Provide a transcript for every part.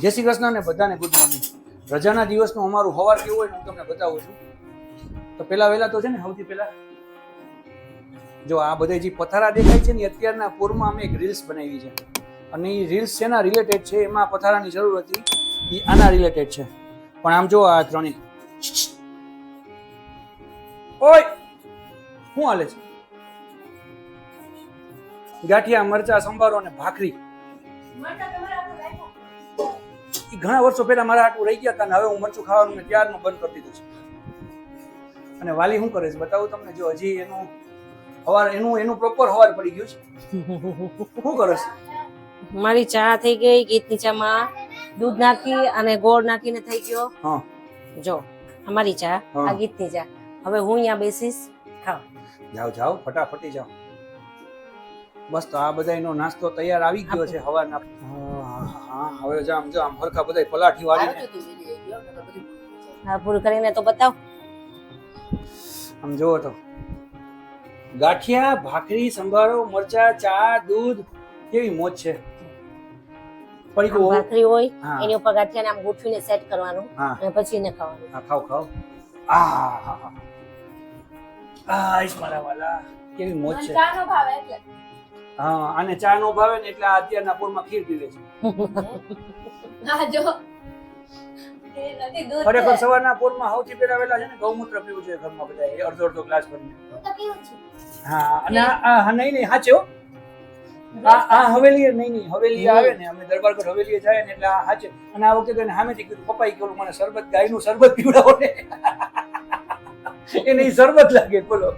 જય શ્રી કૃષ્ણ ને બધાને ગુડ મોર્નિંગ રજાના દિવસનું અમારું હવાર કેવું હોય હું તમને બતાવું છું. તો પહેલા વહેલા તો છે ને સૌથી પહેલા જો આ બધા જે પથારા દેખાય છે ને અત્યારના પૂરમાં અમે એક રીલ્સ બનાવી છે. અને એ રીલ્સ શેના રિલેટેડ છે એમાં પથારાની જરૂર હતી. એ આના રિલેટેડ છે. પણ આમ જો આ ત્રણેય. ઓય! શું હાલે છે? ગાંઠિયા, મરચા, સંભારો અને ભાખરી. ઈ ઘણા વર્ષો પહેલા મારા આટલું રહી ગયા હતા અને હવે હું મરચું ખાવાનું મેં ત્યારનું બંધ કરી દીધું છે. અને વાલી શું કરે છે? બતાવું તમને જો હજી એનું હવાર એનું એનું પ્રોપર હવાર પડી ગયું છે. શું કરે છે? મારી ચા થઈ ગઈ ગીતની ચામાં દૂધ નાખી અને ગોળ નાખીને થઈ ગયો. હા. જો અમારી ચા. આ ગીતની ચા. હવે હું અહીંયા બેસીશ ખાવ. જાઓ જાઓ ફટાફટી જાઓ. બસ તો આ બધાનો નાસ્તો તૈયાર આવી ગયો છે હવારના. હા, હવે જો આમ જો આમ હરખા બધા પલાઠી વાળી હા પૂરું કરીને તો બતાવ. આમ જોવો તો. ગાંઠિયા ભાખરી સંભારો મરચા ચા દૂધ કેવી મોજ છે. ભાખરી હોય એની ઉપર ગાંઠિયાને આમ ગોઠવીને સેટ કરવાનું અને પછી એને ખાવાનું. હા ખાવ ખાવ આ હા હા આ ઈશ મારા વાલા કેવી મોજ છે. હા અને ચા નો ભાવે ને એટલે આ અત્યારના પૂરમાં ખીર પીવે છે. ખરેખર સવારના પૂરમાં સૌથી પહેલા વેલા છે ને ગૌમૂત્ર પીવું છે ઘરમાં બધા એ અડધો અડધો ગ્લાસ ભરીને. હા અને આ નહીં નહીં હાચે હો. આ આ હવેલી નહીં નહીં હવેલી આવે ને અમે દરબારગઢ હવેલીએ જાય ને એટલે આ હાચે. અને આ વખતે એને સામેથી કીધું પપ્પાએ કીધું મને શરબત ગાયનું શરબત પીવડાવો ને. એને શરબત લાગે બોલો.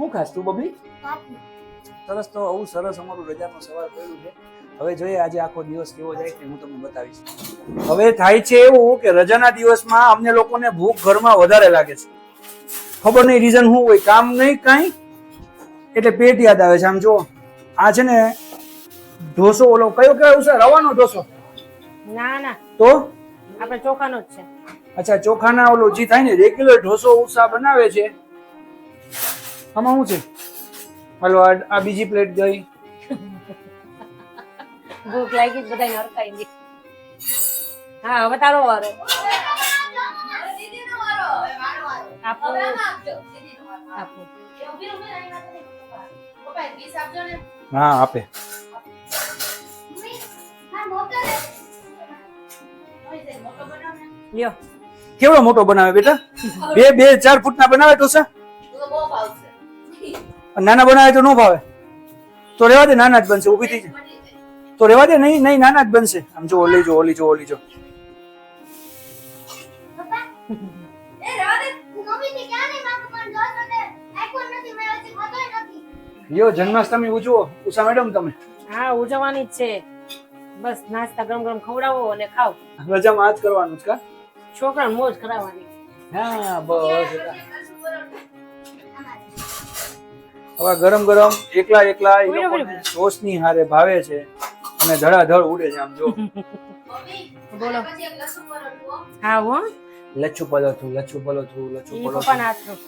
શું ખાસ તું બબલી? સરસ તો આવું સરસ અમારું રજાનો સવાર પડ્યું છે. હવે જોઈએ આજે આખો દિવસ કેવો જાય છે હું તમને બતાવીશ. હવે થાય છે એવું કે રજાના દિવસમાં અમને લોકોને ભૂખ ઘરમાં વધારે લાગે છે. ખબર નહીં રીઝન શું હોય કામ નહીં કાંઈ. એટલે પેટ યાદ આવે છે. આમ જો આ છે ને ઢોસો ઓલો કયો કયો છે? રવાનો ઢોસો. ના ના. તો? આપણે ચોખાનો જ છે. અચ્છા ચોખાના ઓલો જે થાય ને રેગ્યુલર ઢોસો ઉષા બનાવે છે. આમાં શું છે? હાલો આ બીજી પ્લેટ ગઈ ભૂખ લાગી બધા બધાને હરખાઈ ગઈ. હા હવે તારો વારો. આપો. આપો. હા આપે. કેવડો મોટો બનાવે બેટા? બે બે ચાર ફૂટના બનાવે તો અને નાના બનાવે તો ન ભાવે. તો રેવા દે નાના જ બનશે ઊભી થઈ જાય. તો રેવા દે નહીં નહીં નાના જ બનશે. આમ જો ઓલી જો ઓલી જો ઓલી જો. યો જન્માષ્ટમી ઉજવો ઉષા મેડમ તમે. હા ઉજવવાની જ છે. બસ નાસ્તા ગરમ ગરમ ખવડાવો અને ખાઓ. રજામાં આજ કરવાનું છે કા? છોકરાને મોજ કરાવવાની. હા બસ હવે ગરમ ગરમ એકલા એકલા એ લોકોને હારે ભાવે છે અને ધડાધડ ઉડે છે આમ જો. બોલો. હા હો. લચ્છુ લચ્છુ પલોથું લચ્છુ પલો પલોથું. પપ્પાના હાથનું.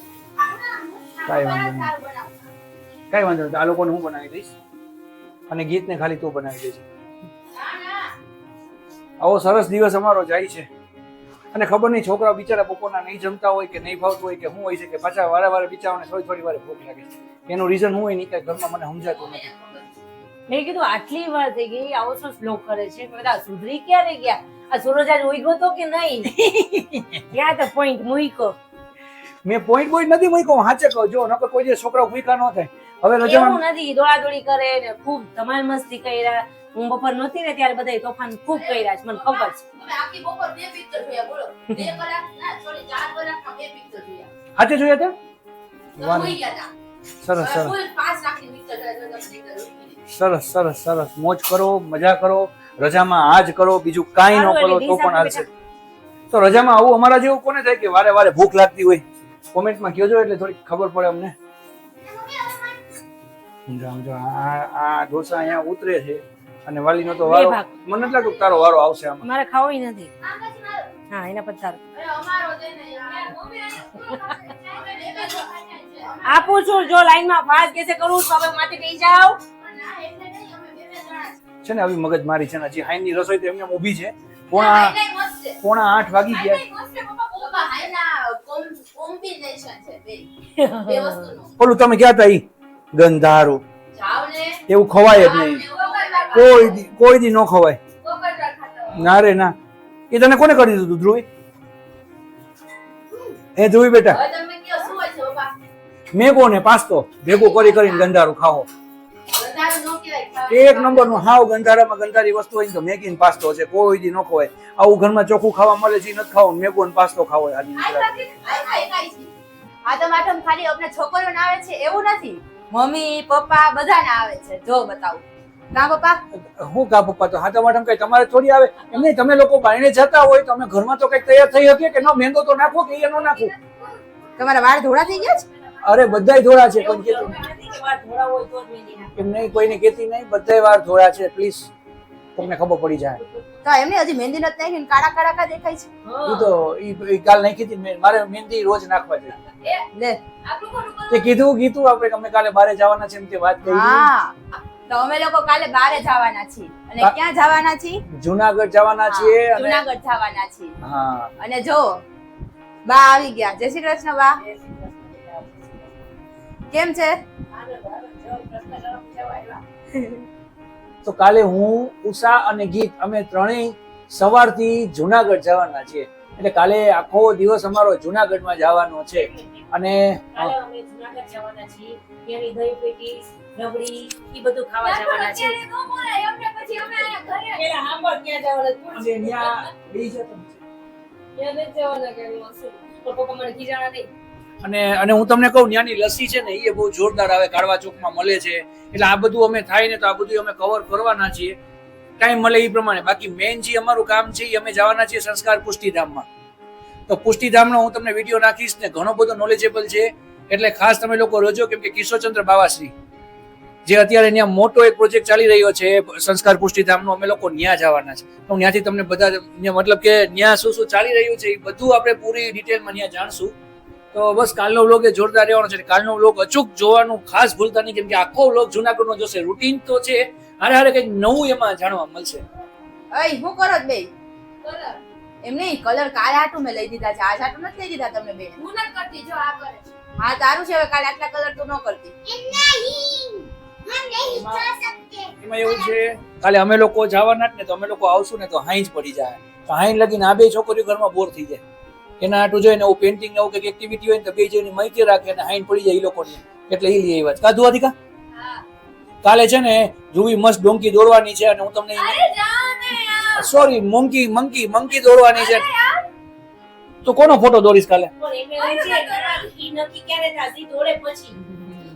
કાંઈ વાંધો નહીં. કાંઈ વાંધો નહીં. આ લોકોને હું બનાવી દઈશ? અને ગીતને ખાલી તું બનાવી દઈશ આવો સરસ દિવસ અમારો જાય છે. અને ખબર નહીં છોકરાઓ બિચારા બપોરના નહીં જમતા હોય કે નહીં ભાવતું હોય કે શું હોય છે કે પાછા વારે વારે થોડી થોડી વારે ભૂખ લાગે છે. એનું રીઝન હું હોય નહીં કાંઈ ઘરમાં મને સમજાતું નથી. મેં કીધું આટલી વાર થઈ ગઈ આવો શું સ્લો કરે છે? મેં કીધું સુધરી ક્યારે ગયા? આ સૂરજ આજ ઉગ્યો તો કે નહીં? ક્યાં તો પોઈન્ટ મૂક્યો. મેં પોઈન્ટ પોઈન્ટ નથી મૂક્યો હાચે કહો જો નકર કોઈ દિવસ છોકરા ભૂખા ન થાય. હવે રજામાં નથી દોડાદોડી કરે ને ખૂબ ધમાલ મસ્તી કર્યા. હું બપોર નહોતી ને ત્યારે બધા તોફાન ખૂબ કર્યા છે મને ખબર છે. હાચે જોયા હતા? સરસ સરસ. સરસ સરસ સરસ. મોજ કરો મજા કરો રજામાં આ જ કરો બીજું કાંઈ ન કરો તો પણ હાલશે તો રજામાં આવું અમારા જેવું કોને થાય કે વારે વારે ભૂખ લાગતી હોય? કોમેન્ટમાં કહેજો એટલે થોડી ખબર પડે અમને. આ આ ઢોસા અહીંયા ઉતરે છે. અને વાલીનો તો વારો મને નથી લાગતું તારો વારો આવશે આમાં. મારે ખાવું નથી. હા એના પછી આપું છું જો લાઈનમાં ફાસ્ટ કેસે કરું તો હવે માથે કહી જાવ છે ને આવી મગજ મારી છે ને હજી હાઈની રસોઈ તો એમને ઊભી છે. પોણા પોણા આઠ વાગી ગયા. કોમ્બિનેશન છે બે. બે વસ્તુનું. ઓલું તમે ક્યાં હતા ઈ? ગંધારું. એવું ખવાય જ નહીં. કોઈ દી કોઈ દી ન ખવાય. ના રે ના. એ તને કોને કરી દીધું ધ્રુવી? એ ધ્રુવી બેટા. મેગો કોને પાસ્તો. ભેગું કરી કરીને ગંધારું નો ખાવા. એક નંબરનું હાવ ગંધારામાં ગંધારી વસ્તુ હોય તો મેગી ને પાસ્તો છે કોઈ દી ન ખવાય. આવું ઘરમાં ચોખ્ખું ખાવા મળે છે નથી ખાવું મેગો ને પાસ્તો ખાવો હોય આની આ અંદર. ખાઈ ખાઈ ખાઈ છે. આદમ આઠમ ખાલી આપણે છોકરીઓ ના આવે છે એવું નથી. મમ્મી પપ્પા બધાને આવે છે જો બતાવું. કા પપ્પા? હું કા પપ્પા તો? હાથા વાટમ કઈ તમારે થોડી આવે. એમ નહીં તમે લોકો બાયણે જતા હોય તમે ઘરમાં તો કઈ તૈયાર થઈ હતી કે ન મેંદો તો નાખો કે એ ન નાખો? તમારા વાળ ધોળા થઈ ગયા છે? અરે બધાય ધોળા છે પણ કે નહીં. વાર થોડા હોય તો જ મહેંદી નાખે. એમ નહીં કોઈને કેતી નહીં બધાય વાળ ધોળા છે પ્લીઝ. તમને ખબર પડી જાય. તો એમને હજી મહેંદી નથી નાખી ને કાળા કાળા કા દેખાય છે? ઈ તો ઈ કાલ નાખી હતી મેં. મારે મહેંદી રોજ નાખવા જોઈએ લે. તે કીધું કીધું આપણે અમે કાલે બારે જવાના છે એમ તે વાત કરી. હા. તો અમે લોકો કાલે બારે જવાના છીએ. અને ક્યાં જવાના છીએ? જુનાગઢ જવાના છીએ જુનાગઢ જવાના છીએ. હા. અને જો બા આવી ગયા. જય શ્રી કૃષ્ણ બા. કેમ છે? તો કાલે હું ઉષા અને ગીત અમે ત્રણેય સવારથી જુનાગઢ જવાના છીએ. એટલે કાલે આખો દિવસ અમારો જુનાગઢમાં જવાનો છે. અને. અને અને હું તમને કહું ત્યાંની લસ્સી છે ને એ બહુ જોરદાર આવે કાળવા ચોકમાં મળે છે. એટલે આ બધું અમે થાય ને તો આ બધું અમે કવર કરવાના છીએ. ટાઈમ મળે એ પ્રમાણે. બાકી મેઇન જે અમારું કામ છે એ અમે જવાના છીએ સંસ્કાર પુષ્ટિધામમાં. તો પુષ્ટિધામનો હું તમને વીડિયો નાખીશ ને ઘણો બધો નોલેજેબલ છે. એટલે ખાસ તમે લોકો રોજો, કેમ કે કિશોરચંદ્ર બાવાશ્રી, જે અત્યારે ત્યાં મોટો એક પ્રોજેક્ટ ચાલી રહ્યો છે, સંસ્કાર પુષ્ટિધામનો, અમે લોકો ન્યા જવાના છે. તો ત્યાંથી તમને બધા મતલબ કે ત્યાં શું શું ચાલી રહ્યું છે એ બધું આપણે પૂરી ડિટેલમાં ત્યાં જાણશું. તો બસ કાલનો વ્લોગ એ જોરદાર રહેવાનો છે. કાલનો વ્લોગ અચૂક જોવાનું ખાસ ભૂલતા નહીં, કેમ કે આખો વ્લોગ જુનાગઢનો જોશે. રૂટીન તો છે હારે હારે કંઈક નવું એમાં જાણવા મળશે. અય હું કરો બે? એમ નહીં કલર કાલે આટું મેં લઈ દીધા છે આજ આટું નથી લઈ દીધા તમને બે. હા તારું છે હવે કાલે આટલા કલર તું ન કરતી. એમાં એવું છે કાલે અમે લોકો જવાના જ ને તો અમે લોકો આવશું ને તો હાઈ જ પડી જાય. તો હાઈ લગીને આ બે છોકરીઓ ઘરમાં બોર થઈ જાય. એના આટું જોઈને એવું પેન્ટિંગ એવું કંઈક એક્ટિવિટી હોય ને તો બે જઈને માહિતી રાખે અને હાઈ પડી જાય એ લોકોની. એટલે એ લઈ આવ્યા છે. કાધું અધિકા કાલે છે ને જુવી મસ્ત ડોંકી દોડવાની છે અને હું તમને સોરી મંકી મંકી મંકી દોડવાની છે. તો કોનો ફોટો દોરીશ કાલે?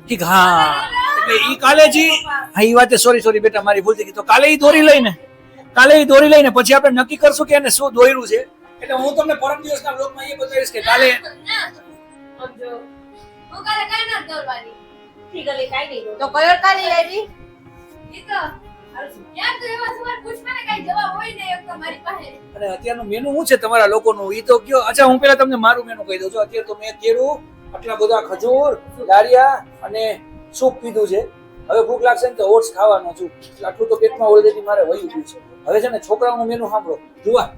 ઠીક હા. એટલે ઈ કાલે જી હા ઈ વાતે સોરી સોરી બેટા મારી ભૂલ થઈ ગઈ. તો કાલે ઈ દોરી લઈને કાલે ઈ દોરી લઈને પછી આપણે નક્કી કરશું કે એને શું દોર્યું છે. એટલે હું તમને પરમ દિવસના બ્લોગમાં એ બતાવીશ કે કાલે સમજો. ઠીક એટલે કાંઈ નહીં દોડે. તો કલર કાલે આવી અને અત્યારનું મેનુ શું છે તમારા લોકોનું? ઈ તો કયો અચ્છા હું પહેલા તમને મારું મેનુ કહી દઉં છું. અત્યારે તો મેં કેળું આટલા બધા ખજૂર દાળિયા અને સૂપ પીધું છે. હવે ભૂખ લાગશે ને તો ઓટ્સ ખાવાનો છું. આટલું તો પેટમાં ઓલરેડી મારે વહી ગયું છે. હવે છે ને છોકરાઓનું મેનુ સાંભળો. જુવા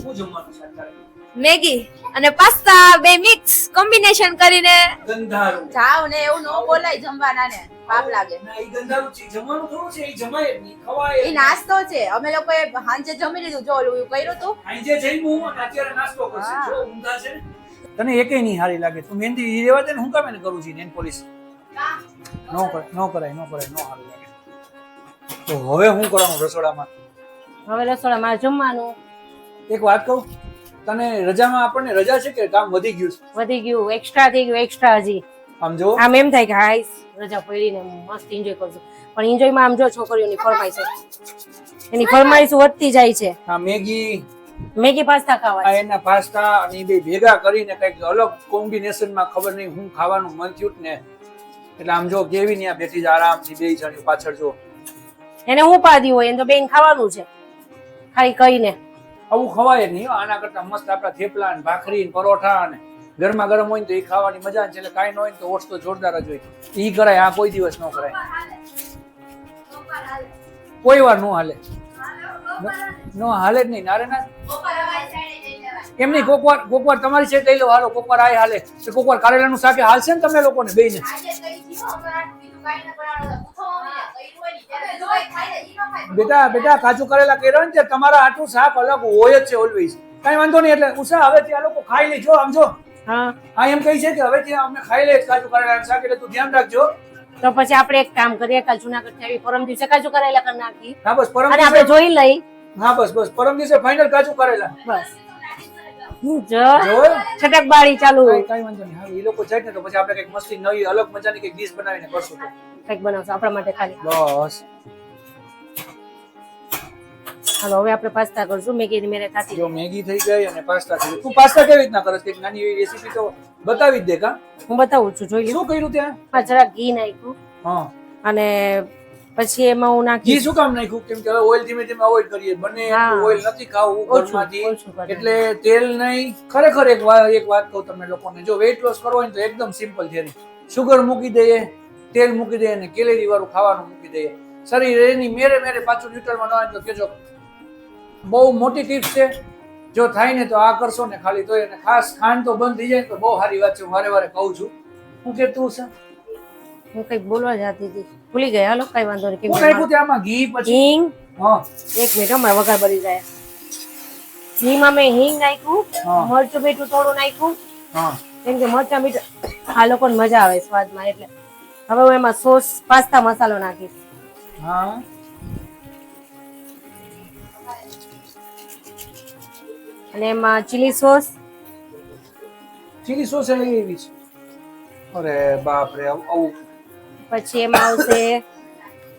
શું જમવાનું છે અત્યારે? મેગી અને પાસ્તા બે મિક્સ કોમ્બિનેશન કરીને ગંધારું. જાવ ને એવું ન બોલાય જમવાના ને પાપ લાગે. ના, ઈ ગંધારું છે. જમવાનું થોડું છે ઈ જમાય જ ખવાય જ એ નાસ્તો છે. અમે લોકોએ હાંજે જમી લીધું જો ઓલું કર્યું તું. હાંજે જમ્યું અને અત્યારે નાસ્તો કરશે. જો ઊંધા છે તને એકે નહીં હારી લાગે. તું મહેંદી ઈ રેવા દે ને હું કામ એને કરું છું નેન પોલીસ નો કરાય નો કરાય નો કરાય નો હારું લાગે. તો હવે હું કરવાનું રસોડામાં? હવે રસોડામાં જમવાનું. એક વાત કહું? તને રજામાં આપણને રજા છે કે કામ વધી ગયું છે? વધી ગયું એક્સ્ટ્રા થઈ ગયું એક્સ્ટ્રા હજી. આમ જો આમ એમ થાય કે હાય રજા પડીને મસ્ત એન્જોય કરજો પણ એન્જોયમાં આમ જો છોકરીઓની ફરમાઈશ એની ફરમાઈશ વધતી જાય છે. હા મેગી. મેગી પાસ્તા ખાવા આ એના પાસ્તા અને બે ભેગા કરીને કંઈક અલગ કોમ્બિનેશનમાં ખબર નહીં હું ખાવાનું મન થયું ને. એટલે આમ જો કેવી ને બેઠી જ આરામથી બે જણી પાછળ જો. એને હું પાડી હોય એને તો બેન ખાવાનું છે. ખાલી કહીને આવું ખવાય નહીં આના કરતા મસ્ત આપણા થેપલા ને ભાખરી ને પરોઠા ને ગરમા ગરમ હોય ને તો એ ખાવાની મજા છે. એટલે કાંઈ ન હોય ને તો ઓટ્સ તો જોરદાર જ હોય. એ કરાય, આ કોઈ દિવસ ન કરાય. કોઈ વાર નો હાલે. ન હાલે જ નહીં. નારેના એમ નહીં કોકવાર કોકવાર તમારી છે તઈ લો. હાલો, કોકવાર આય હાલે. તો કોક કારેલાનું શાક હાલશે ને તમે લોકોને બેયને? બેટા બેટા કાચું કરેલા કર્યા ને તમારા આટલું શાક અલગ હોય જ છે ઓલવેઝ કઈ વાંધો નહીં એટલે ઉષા હવે આ લોકો ખાઈ લેજો આમ જો. હા. આ એમ કહી છે કે હવે અમને ખાઈ લે કાચું કરેલા શાક એટલે તું ધ્યાન રાખજો. તો પછી આપણે એક કામ કરીએ કાલ જુનાગઢથી આવી પરમ દિવસે કાજુ કરેલા કરી નાખી હા બસ પરમ અને આપણે જોઈ લઈ. હા બસ બસ પરમ દિવસે ફાઇનલ કાચું કરેલા. બસ. જો. જોયું? છટકબારી ચાલુ કઈ કઈ વાંધો નહીં. હા એ લોકો જાય ને તો પછી આપણે કંઈક મસ્તી નવી અલગ મજાની કંઈક ડીશ બનાવીને કરશું. કંઈક બનાવશું આપણા માટે ખાલી. બસ. હાલો હવે આપણે પાસ્તા કરશું. મેગી મેરે થાતી જો મેગી થઈ ગઈ અને પાસ્તા થઈ તું પાસ્તા કેવી રીતના કરસ? કંઈક નાની એવી રેસીપી તો બતાવી દે કા હું. બતાવું છું જોઈ લો શું કર્યું ત્યાં? જરા ઘી નાખ્યું. હા. અને પછી એમાં હું ઘી નાખી શું કામ નાખ્યું? કેમ કે હવે ઓઇલ ધીમે ધીમે અવોઇડ કરીએ. બને. ઓઇલ નથી ખાવું ઓછું ઘરમાંથી. એટલે તેલ નહીં. ખરેખર એક વાત એક વાત કહું તમને લોકોને. જો વેઇટ લોસ કરવો હોય તો એકદમ સિમ્પલ છે શુગર મૂકી દઈએ તેલ મૂકી દઈએ અને કેલેરી વાળું ખાવાનું મૂકી દઈએ. શરીર એની મેરે મેરે પાછું ન્યુટ્રલમાં ન આવે તો કેજો બહુ મોટી ટિપ્સ છે. જો થાય ને તો આ કરશો ને ખાલી તો અને ખાસ ખાંડ તો બંધ થઈ જાય તો બહુ સારી વાત છે. વારે વારે કહું છું. હું કે તું છે હું કંઈક બોલવા જતી હતી. ભૂલી ગયા હાલો કઈ વાંધો નહીં. હું નાખ્યું ત્યાં આમાં? ઘી પછી? હિંગ. હા. એક મિનિટ હમણાં વઘાર ભરી જાય. ઘીમાં મેં હિંગ નાખ્યું. મરચું મીઠું થોડું નાખ્યું. હા. કેમ કે મરચા મીઠું આ લોકોને મજા આવે સ્વાદમાં. એટલે હવે હું એમાં સોસ પાસ્તા મસાલો નાખીશ. હા. અને એમાં ચીલી સોસ ચીલી સોસ એ લઈ આવી છે. અરે બાપ રે આવું. પછી એમાં આવશે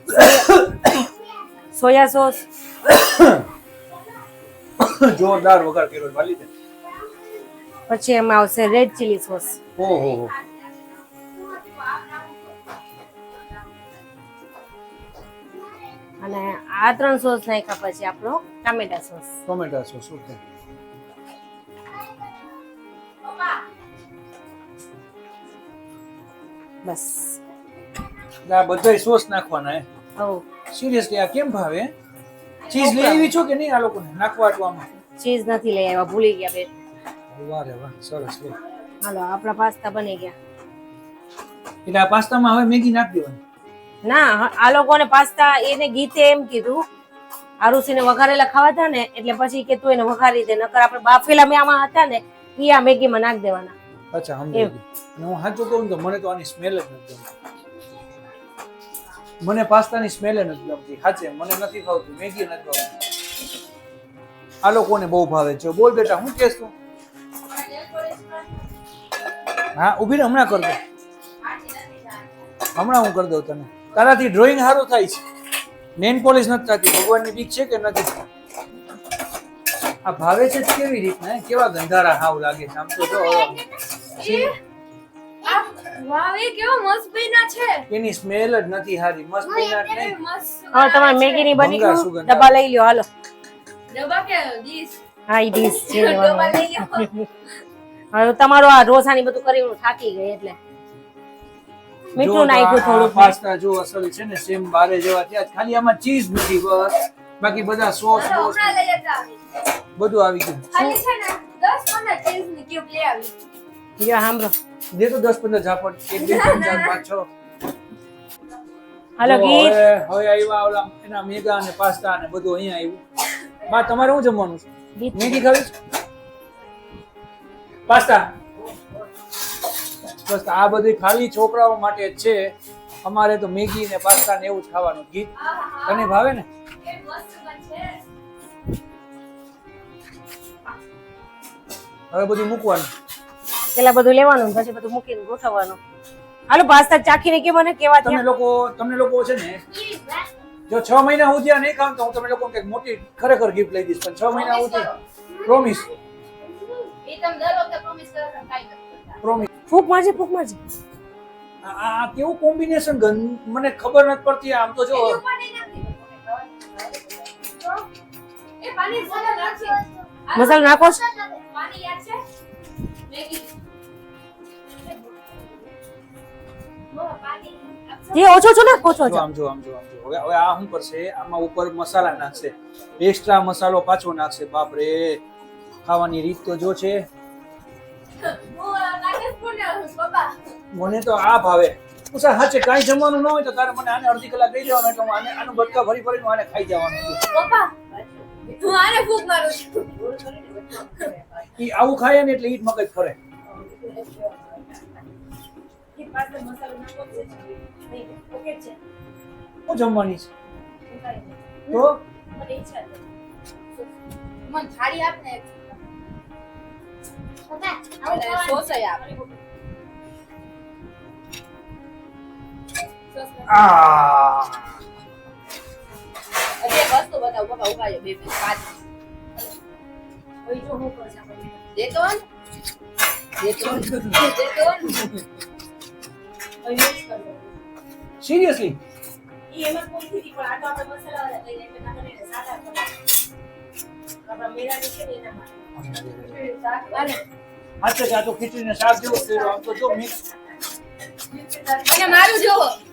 સોયા સોસ. જોરદાર વઘાર કર્યો છે, વાલી દે પછી એમાં આવશે રેડ ચીલી સોસ ઓહો. હો અને આ ત્રણ સોસ નાખ્યા પછી આપણો ટામેટા સોસ ટોમેટા સોસ ઓકે બસ. આ બધા સોસ નાખવાના હે. સિરિયસલી આ કેમ ભાવે? ચીઝ લઈ આવી છો કે નહીં આ લોકોને? નાખવા આટવામાં? ચીઝ નથી લઈ આવ્યા ભૂલી ગયા બે વાહ રે વાહ સરસ લે હાલો આપણા પાસ્તા બની ગયા. એટલે આ પાસ્તામાં હવે મેગી નાખી દેવાની. ના આ લોકોને પાસ્તા એને ગીતે એમ કીધું. આરુસીને વઘારેલા ખાવા હતા ને એટલે પછી કે તું એને વઘારી દે નકર આપણે બાફેલા મેં આમાં હતા ને એ આ મેગીમાં નાખ દેવાના. અચ્છા સમજી ગયું. હું સાચું કહું તો મને તો આની સ્મેલ જ નથી ગમતી. મને પાસ્તાની સ્મેલ નથી ગમતી. સાચે મને નથી ભાવતું મેગી નથી ભાવતી આ લોકોને બહુ ભાવે છે. બોલ બેટા હું કેસ તું હા ઊભી ને હમણાં કર દો. હમણાં હું કરી દઉં તને. તારાથી ડ્રોઈંગ સારું થાય છે. નેન પોલિશ નથી થતી. ભગવાનની બીક છે કે નથી? આ ભાવે છે કેવી રીતના કેવા ગંધારા હાવ લાગે છે? આમ તો જો વાવ એ કેવો મસ્ત બન્યા છે. એની સ્મેલ જ નથી મસ્ત નહીં. મસ્ત હવે મેગી ની બની ગયું? ડબ્બા લઈ લ્યો હાલો. ડબ્બા કે ડીશ? હા ઈ ડીશ છે ડબ્બા લઈ આવો. હવે તમારું આ રોસાની બધું કરી હું થાકી ગઈ એટલે. મીઠું નાખ્યું થોડું પાસ્તા જો અસલ છે ને સેમ બારે જેવા થયા ખાલી આમાં ચીઝ નથી બસ. બાકી બધા સોસ બોસ. બધું આવી ગયું. ખાલી છે ને 10 15 ચીઝની ક્યુબ લઈ આવી જો સાંભળો. દે તો દસ પંદર ઝાપટ. એક બે ત્રણ ચાર પાંચ છ. હાલો ગીત. હવે આવ્યા ઓલા એના મેગા અને પાસ્તા અને બધું અહીંયા આવ્યું બા તમારે શું જમવાનું છે? મેગી ખાવી પાસ્તા. બસ આ બધી ખાલી છોકરાઓ માટે છે. અમારે તો મેગી ને પાસ્તા ને એવું જ ખાવાનું. ગીત. તને ભાવે ને? હવે બધું મૂકવાનું. પેલા બધું લેવાનું પછી બધું મૂકીને ગોઠવવાનું. હાલો પાસ્તા ચાખીને કે મને કેવા તમે લોકો તમને લોકો છે ને જો છ મહિના હું ત્યાં નહીં ખાઉં તો હું તમે લોકો કંઈક મોટી ખરેખર ગિફ્ટ લઈ દઈશ પણ છ મહિના સુધી ત્યાં પ્રોમિસ. પ્રોમિસ ફૂક મારજે ફૂક મારજે. આ કેવું કોમ્બિનેશન મને ખબર નથી પડતી આમ તો જો મસાલા નાખી. મસાલો નાખો પાણી યાદ છે? જે ઓછો છો ને ઓછો છો. આમ જો આમ જો આમ જો. હવે હવે આ શું કરશે? આમાં ઉપર મસાલા નાખશે એક્સ્ટ્રા મસાલો પાછો નાખશે બાપ રે ખાવાની રીત તો જો છે. મને તો આ ભાવે. ઉષા સાચે કાંઈ જમવાનું ન હોય તો તારે મને આને અડધી કલાક દઈ દેવાનું એટલે હું આને આનું બટકા ફરી ફરીને આને ખાઈ જવાનું છું. હું આને ફૂંક મારું છું. ઈ આવું ખાય ને એટલે ઈ મગજ ફરે. હું જમવાની છે. તો? મને થાળી આપ ને. અને આપ. આ રહ્યો, બે પાંચ દેતો ને? દેતો ને? દેતો ને? સિરિયસલી હાલે. હાચે કે આ તો ખીચડીને શાક જેવું જ આમ તો જો મિક્સ મારું જોવો જો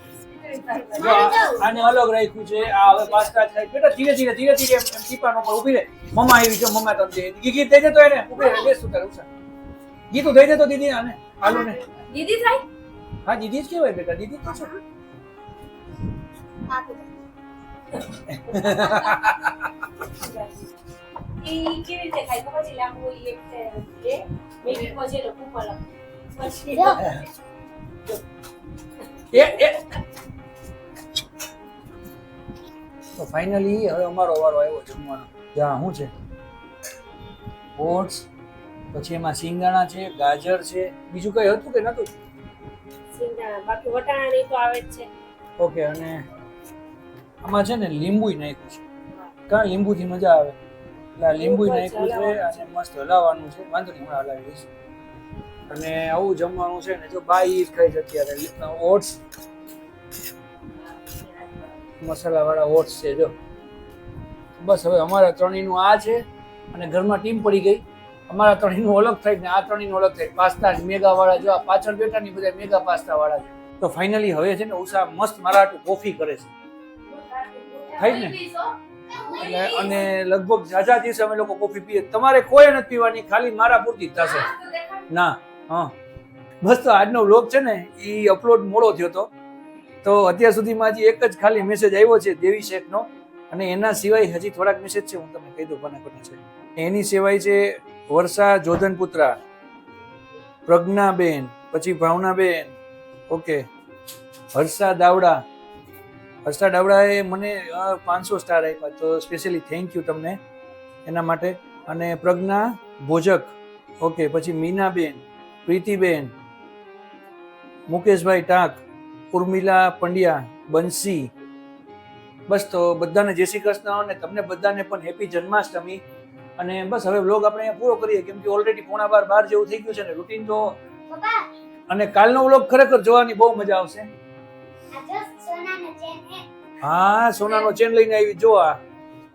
આને અલગ રાખ્યું છે. આ હવે પાસ્તા થાય. બેટા ધીરે ધીરે ધીરે ધીરે એમ ટીપાનો પર ઊભી રહે. મમ્મા આવી જો મમ્મા તમને દે ગીગી દઈ દે તો એને. ઊભી રહે બેસ તારે ઉષા ગીતું દઈ દે તો દીદી આને. આલુ ને. દીદી થાય? હા દીદી જ કહેવાય બેટા. દીદી તો છે. ઈ કેવી રીતે ખાય ખબર છે? લાંબુ એક છે મેગી પછી લોકો પછી એ એ તો ફાઇનલી હવે અમારો વારો આવ્યો જમવાનો. જ્યાં શું છે? ઓટ્સ પછી એમાં સિંગાણા છે ગાજર છે. બીજું કઈ હતું કે નતું સિંગદાણા બાકી વટાણા નહીં તો આવે જ છે. ઓકે અને આમાં છે ને લીંબુ નાખ્યું છે. લીંબુ લીંબુથી મજા આવે? એટલે આ લીંબુ નાખ્યું છે અને મસ્ત હલાવવાનું છે. વાંધો નહીં હમણાં હલાવી દઈશ. અને આવું જમવાનું છે ને જો બાઈ ખાઈ છે અત્યારે. ઓટ્સ મસાલા વાળા ઓટ્સ છે, જો. બસ હવે અમારા ત્રણેયનું આ છે અને ઘરમાં ટીમ પડી ગઈ. અમારા ત્રણેયનું અલગ થાય ને આ ત્રણેયનું અલગ થાય. પાસ્તા મેગાવાળા જો, આ પાછળ બેઠા ની બધા મેગા પાસ્તાવાળા છે. તો ફાઇનલી હવે છે ને ઉષા મસ્ત મારા કોફી કરે છે. થાય ને? અને લગભગ ઝાઝા દિવસે અમે લોકો કોફી પીએ. તમારે કોઈ નથી પીવાની, ખાલી મારા પૂરતી થશે. ના, હા. બસ તો આજનો વ્લોગ છે ને એ અપલોડ મોડો થયો હતો તો અત્યાર સુધીમાં હજી એક જ ખાલી મેસેજ આવ્યો છે દેવી શેખનો અને એના સિવાય હજી થોડાક મેસેજ છે, હું તમને કહી દઉં કોના છે. એની સિવાય છે વર્ષા જોધનપુત્રા, પ્રજ્ઞાબેન, પછી ભાવનાબેન, ઓકે, હર્ષા દાવડા. હર્ષા દાવડાએ મને પાંચસો સ્ટાર આપ્યા, તો સ્પેશિયલી થેન્ક યુ તમને એના માટે. અને પ્રજ્ઞા ભોજક, ઓકે, પછી મીનાબેન, પ્રીતિબેન, મુકેશભાઈ ટાંક ઉર્મિલા પંડ્યા બંસી. બસ તો બધાને જય શ્રી કૃષ્ણ અને તમને બધાને પણ હેપી જન્માષ્ટમી. અને બસ હવે વ્લોગ આપણે અહીંયા પૂરો કરીએ કેમ કે ઓલરેડી પોણા બાર બાર જેવું થઈ ગયું છે ને રૂટીન તો અને કાલનો વ્લોગ ખરેખર જોવાની બહુ મજા આવશે. હા સોનાનો ચેન લઈને આવી જો આ.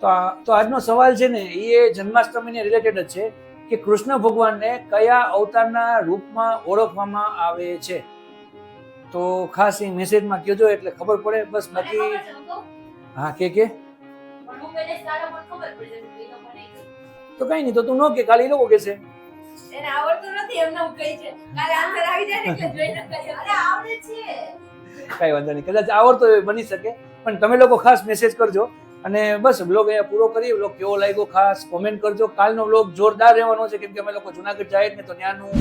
તો તો આજનો સવાલ છે ને એ જન્માષ્ટમીને રિલેટેડ જ છે કે કૃષ્ણ ભગવાનને કયા અવતારના રૂપમાં ઓળખવામાં આવે છે? તો ખાસ એ મેસેજમાં કહેજો એટલે ખબર પડે. બસ બાકી હા કે કે? તો કઈ નહીં તો તું ન કે કાલે એ લોકો કહેશે એને આવડતું નથી એમને હું કહી છે. કાલે આન્સર આવી જાય ને એટલે જોઈને કહી અરે આવડે છે. કઈ વાંધો નહીં કદાચ આવડતો હોય બની શકે. પણ તમે લોકો ખાસ મેસેજ કરજો. અને બસ બ્લોગ અહીંયા પૂરો કરીએ. બ્લોગ કેવો લાગ્યો ખાસ કોમેન્ટ કરજો. કાલનો બ્લોગ જોરદાર રહેવાનો છે કેમ કે અમે લોકો જુનાગઢ જાય ને તો ત્યાંનું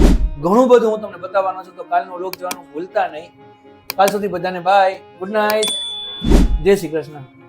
ઘણું બધું હું તમને બતાવવાનો છું તો કાલનો લોક જવાનું ભૂલતા નહીં. કાલ સુધી બધાને બાય ગુડ નાઇટ જય શ્રી કૃષ્ણ.